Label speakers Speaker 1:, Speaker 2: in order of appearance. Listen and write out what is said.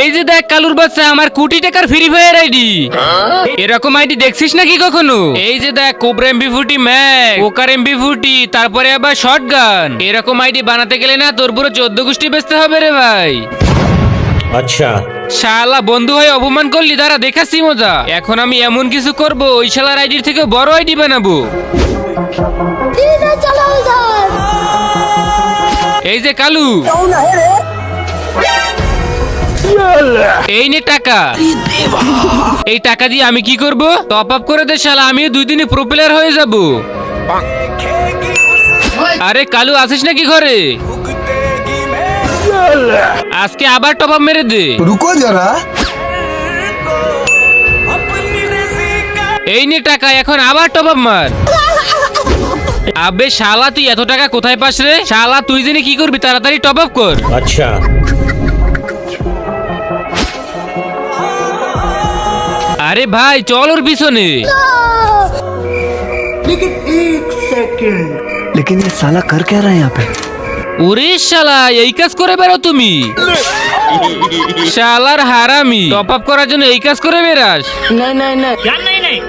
Speaker 1: এই যে দেখ কালুর বাচ্চা আমার কোটি টাকার ফ্রি ফায়ার আইডি এরকম আইডি দেখছিস নাকি কখনো? এই যে দেখ কোবরা এমবি ফুটি ম্যাক ওকার এমবি ফুটি তারপরে আবার শর্ট গান এরকম আইডি বানাতে গেলে না তোর পুরো চোদ্দ গোষ্ঠী বেচতে হবে রে ভাই।
Speaker 2: আচ্ছা।
Speaker 1: শালা বন্ধু হয়ে অপমান করলি দাঁড়া দেখাচ্ছি মজা। এখন আমি এমন কিছু করব ওই শালার আইডির থেকে বড় আইডি বানাবো। এই যে কালু। এই নে টাকা। এই টাকা দিয়ে আমি কি করব? টপ আপ করে দে শালা আমি দুই দিনে প্রপেলার হয়ে যাব। আরে কালু আসিস নাকি ঘরে? আজকে আবার টপ আপ মেরে দে।
Speaker 3: রুকো যারা
Speaker 1: এই নে টাকা এখন আবার টপ আপ মার। আবে শালা তুই এত টাকা কোথায় পাস রে? শালা তুই জেনে কি করবি? তাড়াতাড়ি টপ আপ কর।
Speaker 2: আচ্ছা।
Speaker 1: আরে ভাই চল ওর পিছনে
Speaker 3: लेकिन ये साला कर क्या रहा है यहाँ पे
Speaker 1: ওরে শালা এই কাজ করে বেরো তুমি শালার হারামি টপ আপ করার জন্য এই কাজ করে বেরাস
Speaker 4: नहीं नहीं नहीं क्या नहीं नहीं